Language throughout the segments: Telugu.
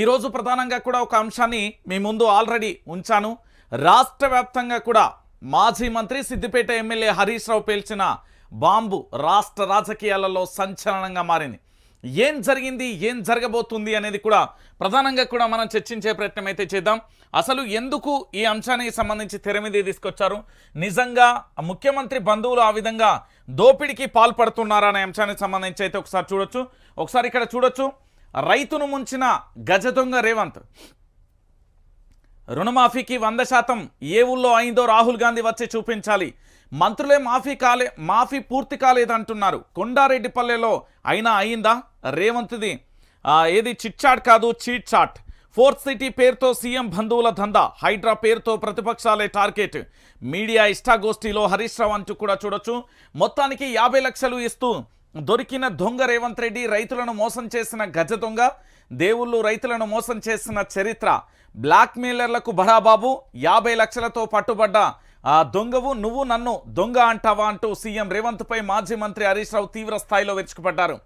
ఈరోజు ప్రధానంగా కూడా ఒక అంశాన్ని మీ ముందు ఆల్రెడీ ఉంచాను. రాష్ట్ర కూడా మాజీ మంత్రి సిద్దిపేట ఎమ్మెల్యే హరీష్ రావు పేల్చిన బాంబు రాష్ట్ర రాజకీయాలలో సంచలనంగా మారింది. ఏం జరిగింది? ఏం జరగబోతుంది అనేది కూడా ప్రధానంగా కూడా మనం చర్చించే ప్రయత్నం అయితే చేద్దాం. అసలు ఎందుకు ఈ అంశానికి సంబంధించి తెర మీద తీసుకొచ్చారు? నిజంగా ముఖ్యమంత్రి బంధువులు ఆ విధంగా దోపిడీకి పాల్పడుతున్నారా అనే అంశానికి సంబంధించి అయితే ఒకసారి చూడొచ్చు. ఒకసారి ఇక్కడ చూడొచ్చు. రైతును ముంచిన గజ దొంగ రేవంత్. రుణమాఫీకి వంద శాతం ఏ ఊళ్ళో అయిందో రాహుల్ గాంధీ వచ్చి చూపించాలి. మంత్రులే మాఫీ కాలే మాఫీ పూర్తి కాలేదంటున్నారు. కొండారెడ్డిపల్లెలో అయినా అయిందా? రేవంత్ది ఏది చిట్చాట్ కాదు చీట్ చాట్. ఫోర్త్ సిటీ పేరుతో సీఎం బంధువుల దందా. హైడ్రా పేరుతో ప్రతిపక్షాలే టార్గెట్. మీడియా ఇష్టాగోష్ఠిలో హరీష్ రావు అంటూ కూడా చూడొచ్చు. మొత్తానికి యాభై లక్షలు ఇస్తూ దొరికిన దొంగ రేవంత్ రెడ్డి రైతులను మోసం చేసిన గజ దొంగ దేవుళ్ళు రైతులను మోసం చేసిన చరిత్ర. బ్లాక్ మెయిలర్లకు బడాబాబు యాభై లక్షలతో పట్టుబడ్డ ఆ దొంగవు నువ్వు నన్ను దొంగ అంటావా అంటూ సీఎం రేవంత్ పై మాజీ మంత్రి హరీష్ రావు తీవ్ర స్థాయిలో విరుచుకుపడ్డారు.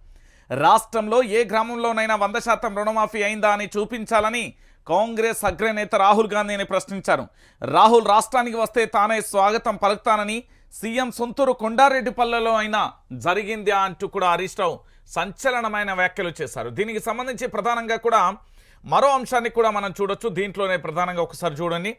రాష్ట్రంలో ఏ గ్రామంలోనైనా వంద శాతం రుణమాఫీ అయిందా అని చూపించాలని కాంగ్రెస్ అగ్రనేత రాహుల్ గాంధీని ప్రశ్నించారు. రాహుల్ రాష్ట్రానికి వస్తే తానే స్వాగతం పలుకుతానని సీఎం సొంతూరు కొండారెడ్డిపల్లెలో అయినా జరిగింది అంటూ కూడా హరీష్ రావు సంచలనమైన వ్యాఖ్యలు చేశారు. దీనికి సంబంధించి ప్రధానంగా కూడా మరో అంశాన్ని కూడా మనం చూడొచ్చు. దీంట్లోనే ప్రధానంగా ఒకసారి చూడండి.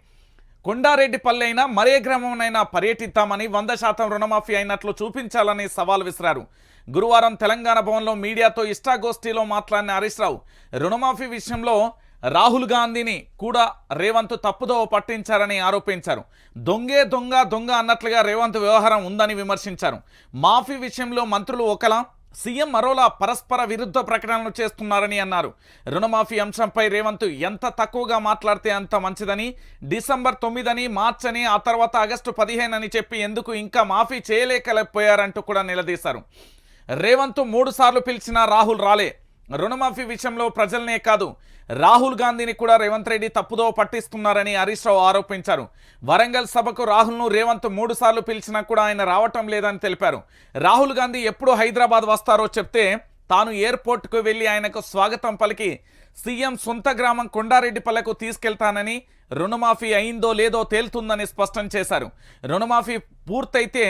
కొండారెడ్డిపల్లి అయినా మరే గ్రామంనైనా పర్యటిద్దామని వంద శాతం రుణమాఫీ అయినట్లు చూపించాలని సవాల్ విసిరారు. గురువారం తెలంగాణ భవన్లో మీడియాతో ఇష్టాగోష్ఠిలో మాట్లాడిన హరీష్ రావు రుణమాఫీ విషయంలో రాహుల్ గాంధీని కూడా రేవంత్ తప్పుదోవ పట్టించారని ఆరోపించారు. దొంగే దొంగ దొంగ అన్నట్లుగా రేవంత్ వ్యవహారం ఉందని విమర్శించారు. మాఫీ విషయంలో మంత్రులు ఒకలా సీఎం మరోలా పరస్పర విరుద్ధ ప్రకటనలు చేస్తున్నారని అన్నారు. రుణమాఫీ అంశంపై రేవంత్ ఎంత తక్కువగా మాట్లాడితే అంత మంచిదని డిసెంబర్ తొమ్మిదని మార్చని ఆ తర్వాత ఆగస్టు పదిహేను అని చెప్పి ఎందుకు ఇంకా మాఫీ చేయలేకపోయారంటూ కూడా నిలదీశారు. రేవంత్ మూడు సార్లు పిలిచినా రాహుల్ రాలే. రుణమాఫీ విషయంలో ప్రజలనే కాదు రాహుల్ గాంధీని కూడా రేవంత్ రెడ్డి తప్పుదో పట్టిస్తున్నారని హరీష్ రావు ఆరోపించారు. వరంగల్ సభకు రాహుల్ను రేవంత్ మూడు సార్లు పిలిచినా కూడా ఆయన రావటం లేదని తెలిపారు. రాహుల్ గాంధీ ఎప్పుడు హైదరాబాద్ వస్తారో చెప్తే తాను ఎయిర్పోర్ట్కు వెళ్ళి ఆయనకు స్వాగతం పలికి సీఎం సొంత గ్రామం కొండారెడ్డిపల్లకు తీసుకెళ్తానని రుణమాఫీ అయిందో లేదో తేలుతుందని స్పష్టం చేశారు. రుణమాఫీ పూర్తయితే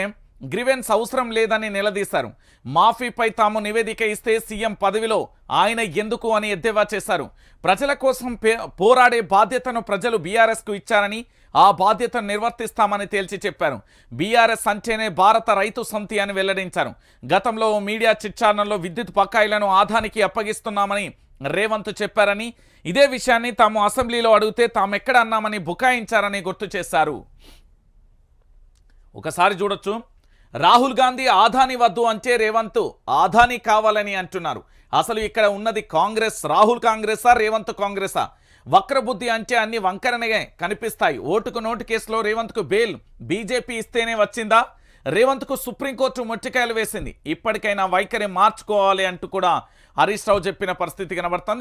గ్రివెన్స్ అవసరం లేదని నిలదీశారు. మాఫీపై తాము నివేదిక ఇస్తే సీఎం పదవిలో ఆయన ఎందుకు అని ఎద్దేవా చేశారు. ప్రజల కోసం పే- పోరాడే బాధ్యతను ప్రజలు బీఆర్ఎస్కు ఇచ్చారని ఆ బాధ్యతను నిర్వర్తిస్తామని తేల్చి చెప్పారు. బీఆర్ఎస్ అంటేనే భారత రైతు సమితి అని వెల్లడించారు. గతంలో మీడియా చిచ్చారణలో విద్యుత్ బకాయిలను ఆదానికి అప్పగిస్తున్నామని రేవంత్ చెప్పారని ఇదే విషయాన్ని తాము అసెంబ్లీలో అడిగితే తామెక్కడ అన్నామని బుకాయించారని గుర్తు చేశారు. ఒకసారి చూడొచ్చు. రాహుల్ గాంధీ ఆధాని వద్దు అంటే రేవంత్ ఆధాని కావాలని అంటున్నారు. అసలు ఇక్కడ ఉన్నది కాంగ్రెస్ రాహుల్ కాంగ్రెసా రేవంత్ కాంగ్రెసా? వక్రబుద్ధి అంటే అన్ని వంకరనే కనిపిస్తాయి. ఓటుకు నోటు కేసులో రేవంత్కు బెయిల్ బీజేపీ ఇస్తేనే వచ్చిందా? రేవంత్కు సుప్రీంకోర్టు మొట్టికాయలు వేసింది. ఇప్పటికైనా వైఖరి మార్చుకోవాలి అంటూ కూడా హరీష్ రావు చెప్పిన పరిస్థితి కనబడుతుంది.